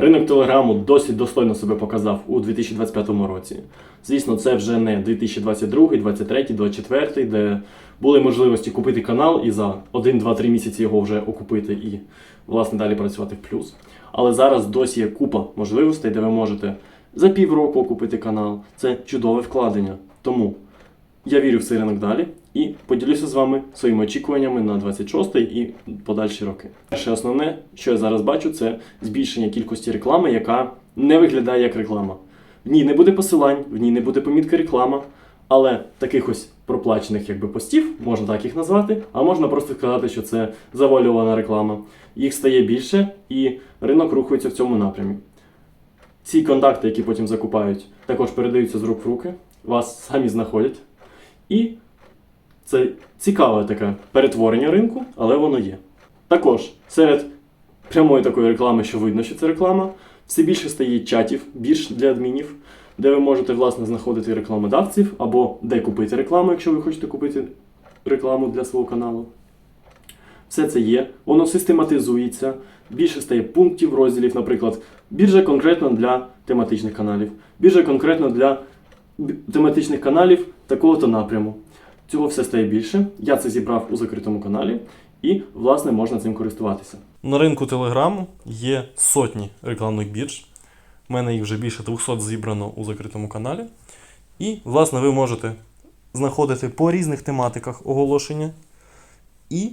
Ринок телеграму досить достойно себе показав у 2025 році. Звісно, це вже не 2022, 2023, 2024, де були можливості купити канал і за 1-2-3 місяці його вже окупити і, власне, далі працювати в плюс. Але зараз досі є купа можливостей, де ви можете за півроку окупити канал. Це чудове вкладення. Тому я вірю в цей ринок далі і поділюся з вами своїми очікуваннями на 26 й і подальші роки. Перше основне, що я зараз бачу, це збільшення кількості реклами, яка не виглядає як реклама. В ній не буде посилань, в ній не буде помітки реклама, але таких ось проплачених якби постів, можна так їх назвати, а можна просто сказати, що це завуальована реклама. Їх стає більше, і ринок рухається в цьому напрямі. Ці контакти, які потім закупають, також передаються з рук в руки, вас самі знаходять. І це цікаве таке перетворення ринку, але воно є. Також серед прямої такої реклами, що видно, що це реклама, все більше стає чатів, більш для адмінів, де ви можете власне знаходити рекламодавців або де купити рекламу, якщо ви хочете купити рекламу для свого каналу. Все це є, воно систематизується, більше стає пунктів, розділів, наприклад, біржа конкретно для тематичних каналів, біржа конкретно для тематичних каналів такого-то напряму. Цього все стає більше. Я це зібрав у закритому каналі, і, власне, можна цим користуватися. На ринку Telegram є сотні рекламних бірж. У мене їх вже більше 200 зібрано у закритому каналі. І, власне, ви можете знаходити по різних тематиках оголошення і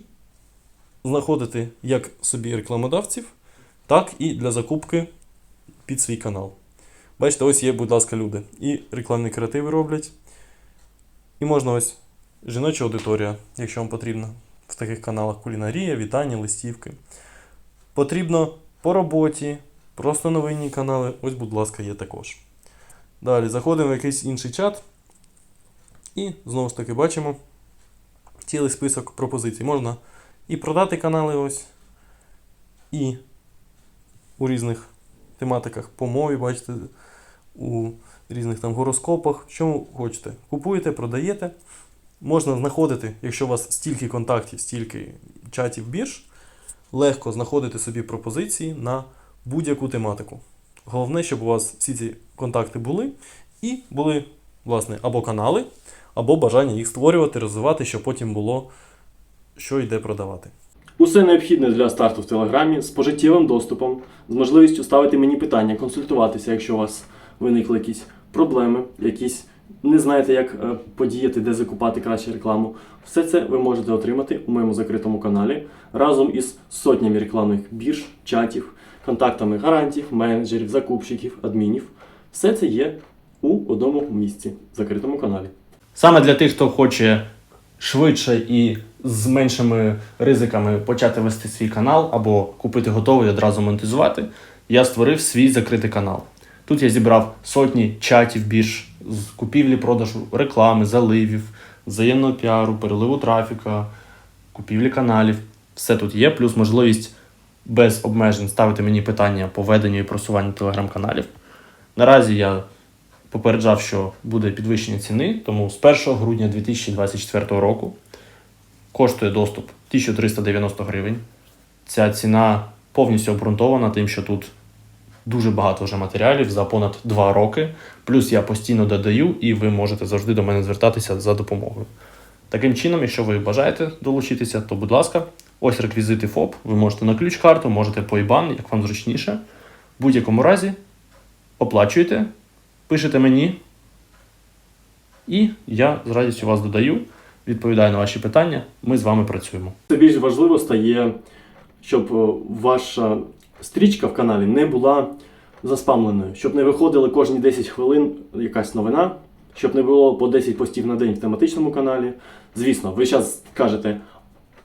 знаходити як собі рекламодавців, так і для закупки під свій канал. Бачите, ось є, будь ласка, люди. І рекламні креативи роблять. І можна ось жіноча аудиторія, якщо вам потрібно, в таких каналах кулінарія, вітання, листівки. Потрібно по роботі, просто новинні канали. Ось, будь ласка, є також. Далі заходимо в якийсь інший чат. І знову ж таки бачимо цілий список пропозицій. Можна і продати канали ось, і у різних тематиках по мові, бачите, у різних там гороскопах. Ви хочете? Купуєте, продаєте. Можна знаходити, якщо у вас стільки контактів, стільки чатів бірж, легко знаходити собі пропозиції на будь-яку тематику. Головне, щоб у вас всі ці контакти були, і були, власне, або канали, або бажання їх створювати, розвивати, щоб потім було що йде продавати. Усе необхідне для старту в Телеграмі з пожиттєвим доступом, з можливістю ставити мені питання, консультуватися, якщо у вас виникли якісь проблеми, якісь не знаєте, як е, подіяти, де закупати краще рекламу. Все це ви можете отримати у моєму закритому каналі разом із сотнями рекламних бірж, чатів, контактами гарантів, менеджерів, закупщиків, адмінів. Все це є у одному місці в закритому каналі. Саме для тих, хто хоче швидше і з меншими ризиками почати вести свій канал або купити готовий одразу монетизувати, я створив свій закритий канал. Тут я зібрав сотні чатів бірж з купівлі, продажу реклами, заливів, взаємного піару, переливу трафіка, купівлі каналів. Все тут є, плюс можливість без обмежень ставити мені питання по веденню і просуванню телеграм-каналів. Наразі я попереджав, що буде підвищення ціни, тому з 1 грудня 2024 року коштує доступ 1390 гривень. Ця ціна повністю обґрунтована тим, що тут дуже багато вже матеріалів за понад 2 роки. Плюс я постійно додаю, і ви можете завжди до мене звертатися за допомогою. Таким чином, якщо ви бажаєте долучитися, то будь ласка, ось реквізити ФОП. Ви можете на ключ-карту, можете по IBAN, як вам зручніше. В будь-якому разі оплачуєте, пишете мені, і я з радістю вас додаю, відповідаю на ваші питання. Ми з вами працюємо. Це більш важливо стає, щоб е, ваша стрічка в каналі не була заспамленою, щоб не виходили кожні 10 хвилин якась новина, щоб не було по 10 постів на день в тематичному каналі. Звісно, ви зараз кажете,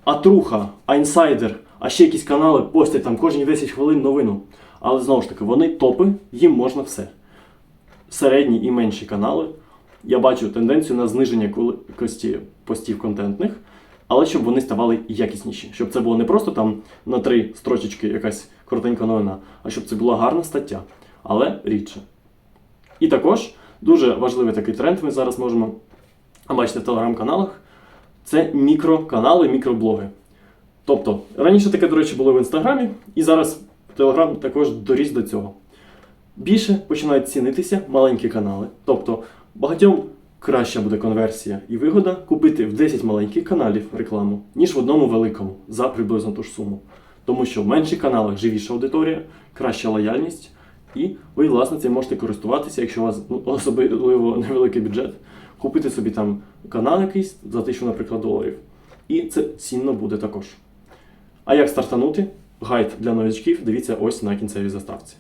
а труха, а інсайдер, а ще якісь канали постять там кожні 10 хвилин новину. Але знову ж таки, вони топи, їм можна все. Середні і менші канали. Я бачу тенденцію на зниження кількості постів контентних, але щоб вони ставали якісніші. Щоб це було не просто там на три строчечки якась коротенька новина, а щоб це була гарна стаття, але рідше. І також дуже важливий такий тренд ми зараз можемо бачити в телеграм-каналах. Це мікроканали, мікроблоги. Тобто, раніше таке, до речі, було в інстаграмі, і зараз Telegram також доріс до цього. Більше починають цінитися маленькі канали. Тобто багатьом краща буде конверсія і вигода купити в 10 маленьких каналів рекламу, ніж в одному великому за приблизно ту ж суму. Тому що в менших каналах живіша аудиторія, краща лояльність, і ви, власне, цим можете користуватися, якщо у вас ну, особливо невеликий бюджет, купити собі там канал якийсь за тисячу, наприклад, доларів. І це цінно буде також. А як стартанути? Гайд для новичків дивіться ось на кінцевій заставці.